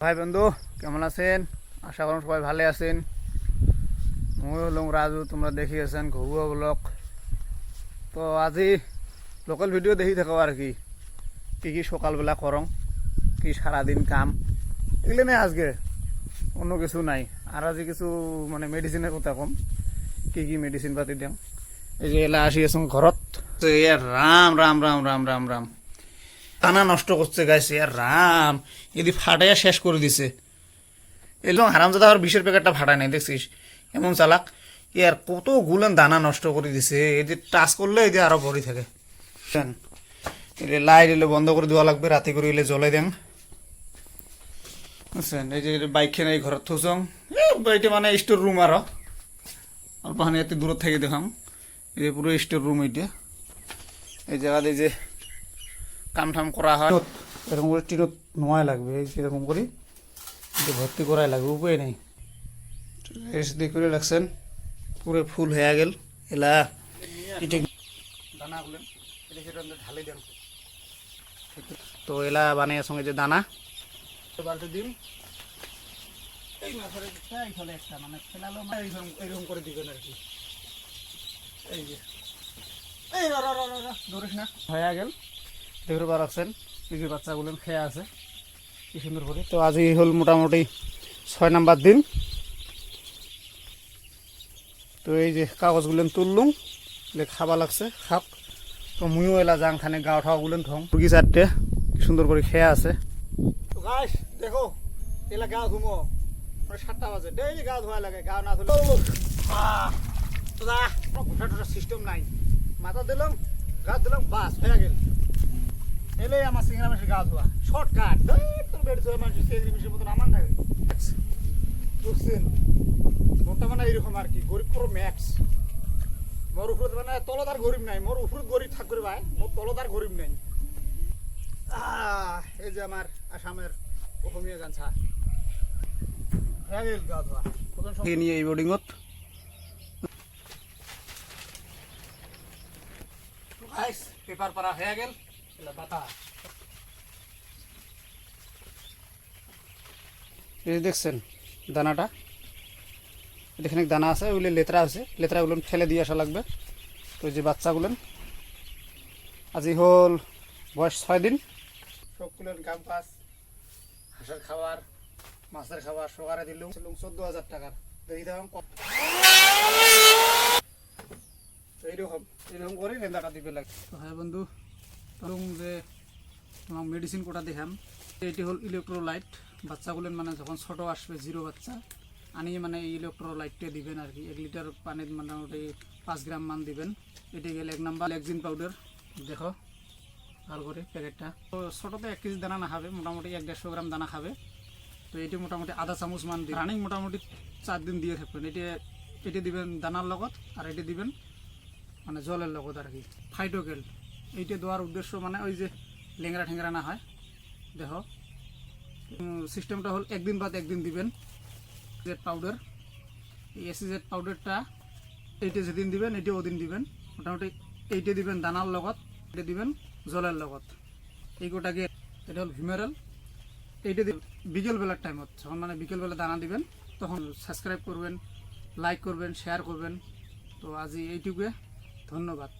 ভাই বন্ধু, কেমন আছেন? আশা করুন সবাই ভালো আছেন। মই হলাম রাজু, তোমরা দেখিয়েছেন ঘরুয়া ব্লক তো আজি লোকাল ভিডিও দেখি থাকো আর কি। কি কি সকালবেলা করং, কি সারাদিন কাম। এগুলো নেই আজকে অন্য কিছু নাই। আর আজি কিছু মানে মেডিসিনের কথা কম। কি কি মেডিসিন পাতি দিম এই যে এলা আসি আছো ঘরত তো ইয়ার রাম রাম রাম রাম রাম রাম টানা নষ্ট করছে গাইছে আর রাম। এদি ফাটাইয়া শেষ করে দিছে। এলো হারামজাদা আর বিষের প্যাকেটটা ফাটায় নাই, দেখছিস? এমন চালাক। ইয়ার কত গুলেন দানা নষ্ট করে দিছে। যে টাচ করলে এই যে আরও ভরি থাকে? এলে লাইট এলে বন্ধ করে দেওয়া লাগবে, রাতে করে এলে জ্বলাই দেন। বুঝছেন? এই যে বাইক খেয়ে এই ঘরত থুসং। এটা মানে স্টোর রুম আরও। অল্প এত দূরত থেকে দেখাম। এই যে পুরো স্টোর রুম এইটা। এই জায়গাতে যে কাম ঠাম করা হয়। এরকম করে টিনত নোয়াই লাগবে এরকম করে ভর্তি করাই লাগবে, উপায় নেই। রেস্ট দিয়ে করে রাখছেন পুরো ফুল হয়ে গেল, এলা। এটা দানা গুলেন ঢালি দেন তো এলা বানিয়ে সঙ্গে যে দানা। বালতি দিন এই মাছের এই ফলে একটা মানে ফেলালো এইরকম করে দিবেন আর কি এই যে। এই ধরিস না। হয়ে গেল। দেখতে পাচ্ছেন এই বাচ্চাগুলো খেয়ে আছে, কি সুন্দর করে। তো আজই হল মোটামুটি ছয় নাম্বার দিন। তো এই যে কাগজগুলো তুললুম খাবা লাগছে খাপ তো মুইও এলা যাং খানে গাঁও ঠাওয়াগুলো থং মুরগি চারটে সুন্দর করে খেয়ে আছে। তো গাছ দেখো, এলা গা ধুমো। সাতটা বাজে ডেইলি গা ধোয়া লাগে, গা না ধুলে। দা ঘোটা সিস্টেম নাই। মাথা দিলাম, গা দিলাম, বাস, হয়ে গেল। এলে আমার সিঙ্গা মাসের গা ধোয়া। শর্টকাট। তোর বেড ধোয়া মানুষের সেই মিশের মতন আমার নাই। বুঝছেন মোটা মানে এইরকম আর কি গরিব পুরো ম্যাক্স মোর উপরে মানে তলদার গরিব নাই মোর উপরে গরিব থাকবে ভাই মোর তলদার গরিব নাই। এই যে আমার আসামের অসমীয়া হয়ে গা ধোয়া। নিয়ে এই বোর্ডিংত পেপার পারা হয়ে গেল। এই দেখছেন দানাটা? এখানে দানা আছে ওগুলো লেতরা আছে। লেতরাগুলো ফেলে দিয়ে আসা লাগবে। তো এই যে বাচ্চাগুলো আজি হল বয়স ছয় দিন। সবগুলোর কাম কাজ হাঁসের খাবার মাছের খাবার সকালে দিল। চোদ্দ হাজার টাকার। দেখি তো এইরকম এইরকম করে লেন্দাটা দিবে লাগে। হ্যাঁ বন্ধু তরুণ যে তোমার মেডিসিন কোটা দেখাম। এটি হল ইলেকট্রোলাইট বাচ্চাগুলো মানে যখন ছোট আসবে জিরো বাচ্চা। আনিয়ে মানে এই ইলেকট্রোলাইটটা দিবেন আর কি। এক লিটার পানির মোটামুটি পাঁচ গ্রাম মান দিবেন। এটি গেলে এক নাম্বার লেকজিন পাউডার দেখো ভালো করে প্যাকেটটা। তো ছোটোতে এক কেজি দানা না খাবে, মোটামুটি এক দেড়শো গ্রাম দানা খাবে। তো এটি মোটামুটি আধা চামচ মান দিন রানিং মোটামুটি চার দিন দিয়ে থাকবেন। এটি এটি দিবেন দানার লগত আর এটি দিবেন মানে জলের লগত আর কি। ফাইটোকেল এইটা দেওয়ার উদ্দেশ্য মানে ওই যে লেংরা ঠেংরা না হয়। দেখো। সিস্টেমটা হল একদিন বাদ একদিন দিবেন। জেড পাউডার এই এসিজেড পাউডারটা এইটা যেদিন দিবেন, এইটা ওদিন দিবেন। মোটামুটি এইটা দিবেন দানার লগত এটা দিবেন জলের লগত। এই গোটাকে, এটা হল ভিমেরাল এইটা দিবেন বিকেলবেলার টাইমত, যখন মানে বিকেলবেলা দানা দিবেন, তখন সাবস্ক্রাইব করবেন লাইক করবেন শেয়ার করবেন। তো আজি এইটুকুয়ে ধন্যবাদ।